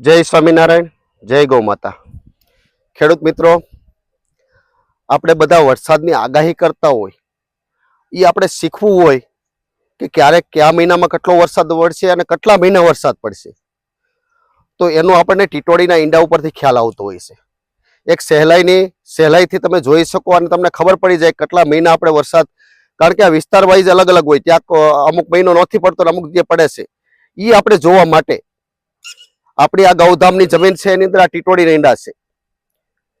જય સ્વામિનારાયણ, જય ગૌ માતા. ખેડૂત મિત્રો, આપણે બધા વરસાદની આગાહી કરતા હોય એ આપણે શીખવું હોય કે ક્યારેક કયા મહિનામાં કેટલો વરસાદ પડશે અને કેટલા મહિના વરસાદ પડશે. તો એનો આપણને ટીટોળીના ઈંડા ઉપરથી ખ્યાલ આવતો હોય છે. એક સહેલાઈની, સહેલાઈથી તમે જોઈ શકો અને તમને ખબર પડી જાય કેટલા મહિના આપણે વરસાદ, કારણ કે આ વિસ્તાર વાઇઝ અલગ અલગ હોય. ત્યાં અમુક મહિનો નથી પડતો અમુક જે પડે છે. એ આપણે જોવા માટે આપણી આ ગૌધામની જમીન છે, એની અંદર આ ટીટોડીના ઈંડા છે.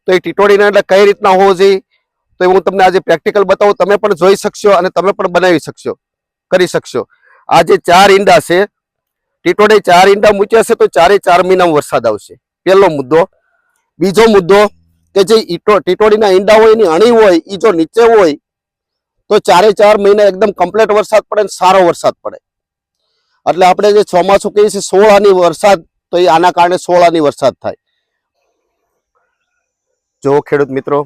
તો એ ટીટોડીના ઈંડા કઈ રીતના હોવો જોઈએ? તો હું તમને આજે પ્રેક્ટિકલ બતાવું. તમે પણ જોઈ શકશો અને તમે પણ બનાવી શકશો, કરી શકશો. આ જે ચાર ઈંડા છે ટીટોડી ચાર ઈંડા મૂક્યા છે, તો ચારે ચાર મહિનામાં વરસાદ આવશે. પહેલો મુદ્દો. બીજો મુદ્દો કે જે ઈટો ટીટોડીના ઈંડા હોય, એની અણી હોય એ જો નીચે હોય, તો ચારે ચાર મહિના એકદમ કમ્પ્લીટ વરસાદ પડે સારો વરસાદ પડે. એટલે આપણે જે ચોમાસું કહીએ છીએ સોળ આની વરસાદ તો એ આના કારણે સોળ આની વરસાદ થાય. જો ખેડૂત મિત્રો,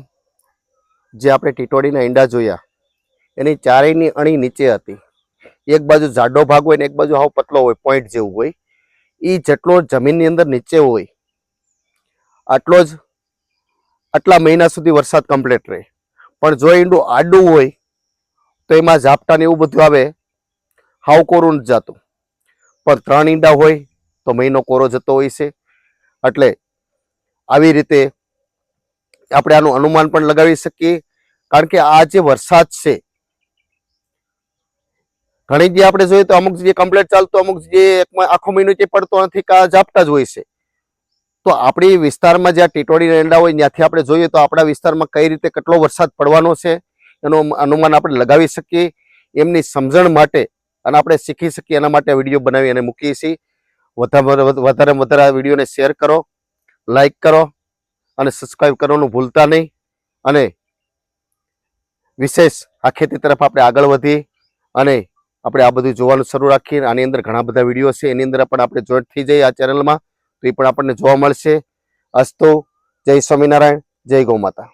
જે આપણે ટીટોડીના ઈંડા જોયા, એની ચારેયની અણી નીચે હતી. એક બાજુ જાડો ભાગ હોય ને એક બાજુ હાવ પતલો હોય, પોઈન્ટ જેવું હોય. એ જેટલો જમીનની અંદર નીચે હોય, આટલો જ આટલા મહિના સુધી વરસાદ કમ્પ્લીટ રહે. પણ જો ઈંડું આડું હોય, તો એમાં ઝાપટાને એવું બધું આવે, હાવ કોરું જ જતું. પણ ત્રણ ઈંડા હોય તો મહિનો કોરો જતો હોય છે. એટલે આવી રીતે આપણે આનું અનુમાન પણ લગાવી શકીએ. કારણ કે આ જે વરસાદ છે, ઘણી જે આપણે જોઈએ તો અમુક જે કમ્પ્લેટ ચાલતો, અમુક જે આખો મહિનો જે પડતો નથી કા ઝાપટા જ હોય છે. તો આપણી વિસ્તારમાં જ્યાં ટીટોડી રેંડા હોય ત્યાંથી આપણે જોઈએ તો આપણા વિસ્તારમાં કઈ રીતે કેટલો વરસાદ પડવાનો છે, એનું અનુમાન આપણે લગાવી શકીએ. એમની સમજણ માટે અને આપણે શીખી શકીએ એના માટે વીડિયો બનાવી અને મૂકીએ છીએ. વધારે વધારે આ વિડીયોને શેર કરો લાઈક કરો અને સબસ્ક્રાઈબ કરવાનું ભૂલતા નહીં. અને વિશેષ આ ખેતી તરફ આપણે આગળ વધીએ અને આપણે આ બધું જોવાનું શરૂ રાખીએ. આની અંદર ઘણા બધા વીડિયો છે. એની અંદર પણ આપણે જોઈન્ટ થઈ જઈએ આ ચેનલમાં તો એ પણ આપણને જોવા મળશે. અસ્તુ, જય સ્વામિનારાયણ, જય ગૌ માતા.